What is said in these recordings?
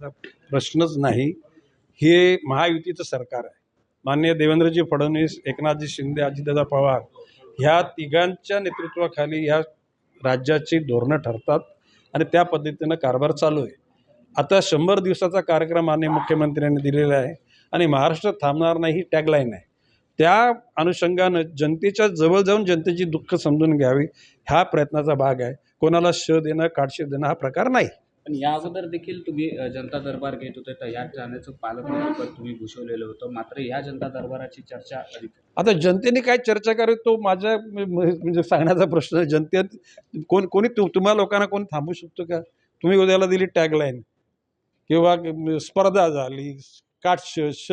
त्याचा प्रश्नच नाही. हे महायुतीचं सरकार आहे. माननीय देवेंद्रजी फडणवीस एकनाथजी शिंदे अजितदादा पवार ह्या तिघांच्या नेतृत्वाखाली ह्या राज्याची धोरणं ठरतात आणि त्या पद्धतीनं कारभार चालू आहे. आता शंभर दिवसाचा कार्यक्रम माननीय मुख्यमंत्र्यांनी दिलेला आहे आणि महाराष्ट्र थांबणार नाही ही टॅगलाईन आहे. त्या अनुषंगानं जनतेच्या जवळ जाऊन जनतेची दुःख समजून घ्यावी ह्या प्रयत्नाचा भाग आहे. कोणाला श देणं काटशे देणं हा प्रकार नाही. पण या अगोदर देखील तुम्ही जनता दरबार घेत होते तर या जाण्याचं पालकमंत्रीपद तुम्ही भूषवलेलं होतं. मात्र या जनता दरबाराची चर्चा अधिक आता जनतेने काय चर्चा करावी तो माझ्या म्हणजे सांगण्याचा प्रश्न आहे. जनतेत कोण कोणी तु तुम्हा लोकांना कोण थांबू शकतो का? तुम्ही उद्याला दिली टॅगलाईन किंवा स्पर्धा झाली काट श श.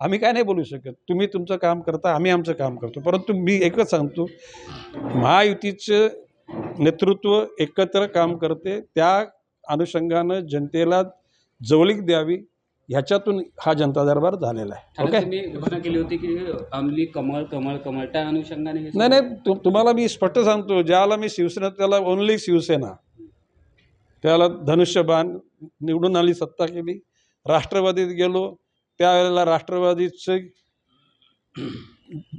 आम्ही काय नाही बोलू शकत. तुम्ही तुमचं काम करता आम्ही आमचं काम करतो. परंतु मी एकच सांगतो महायुतीचं नेतृत्व एकत्र काम करते. त्या अनुषंगानं जनतेला जवळीक द्यावी ह्याच्यातून हा जनता दरबार झालेला आहे. ओके केली होती की अंमली कमळ कमळ कमळ त्या अनुषंगाने नाही नाही तु तुम्हाला मी स्पष्ट सांगतो ज्याला मी शिवसेना त्याला ओनली शिवसेना. त्याला धनुष्यबाण निवडून आली सत्ता केली. राष्ट्रवादीत गेलो त्यावेळेला राष्ट्रवादीचं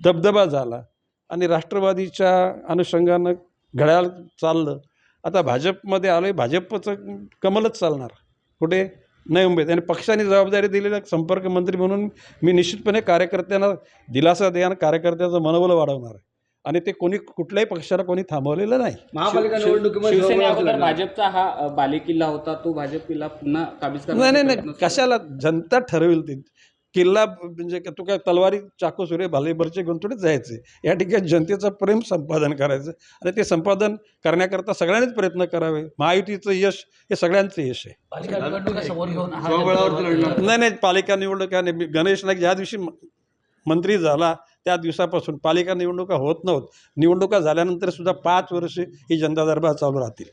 दबदबा झाला. आणि राष्ट्रवादीच्या अनुषंगानं घड्याळ चाललं. आता भाजपमध्ये आलो आहे भाजपचं कमलच चालणार. कुठे? नाही मुंबईत आणि पक्षाने जबाबदारी दिलेला संपर्क मंत्री म्हणून मी निश्चितपणे कार्यकर्त्यांना दिलासा देणार कार्यकर्त्याचं मनोबल वाढवणार आहे. आणि ते कोणी कुठल्याही पक्षाला कोणी थांबवलेलं नाही. महापालिका निवडणुकीमध्ये. भाजपचा हा बालेकिल्ला होता तो भाजप किल्ला पुन्हा काबीज नाही नाही. कशाला जनता ठरवेल ते? किल्ला म्हणजे का तू काय तलवारी चाकू सुरे भालेबरचे घेऊन थोडीच जायचे. या ठिकाणी जनतेचं प्रेम संपादन करायचं. आणि ते संपादन करण्याकरता सगळ्यांनीच प्रयत्न करावे. महायुतीचं यश हे सगळ्यांचं यश आहे. नाही नाही पालिका निवडणुका गणेश नाईक ज्या दिवशी मंत्री झाला त्या दिवसापासून पालिका निवडणुका होत नव्हत. निवडणुका झाल्यानंतर सुद्धा पाच वर्ष ही जनता दरबार चालू राहतील.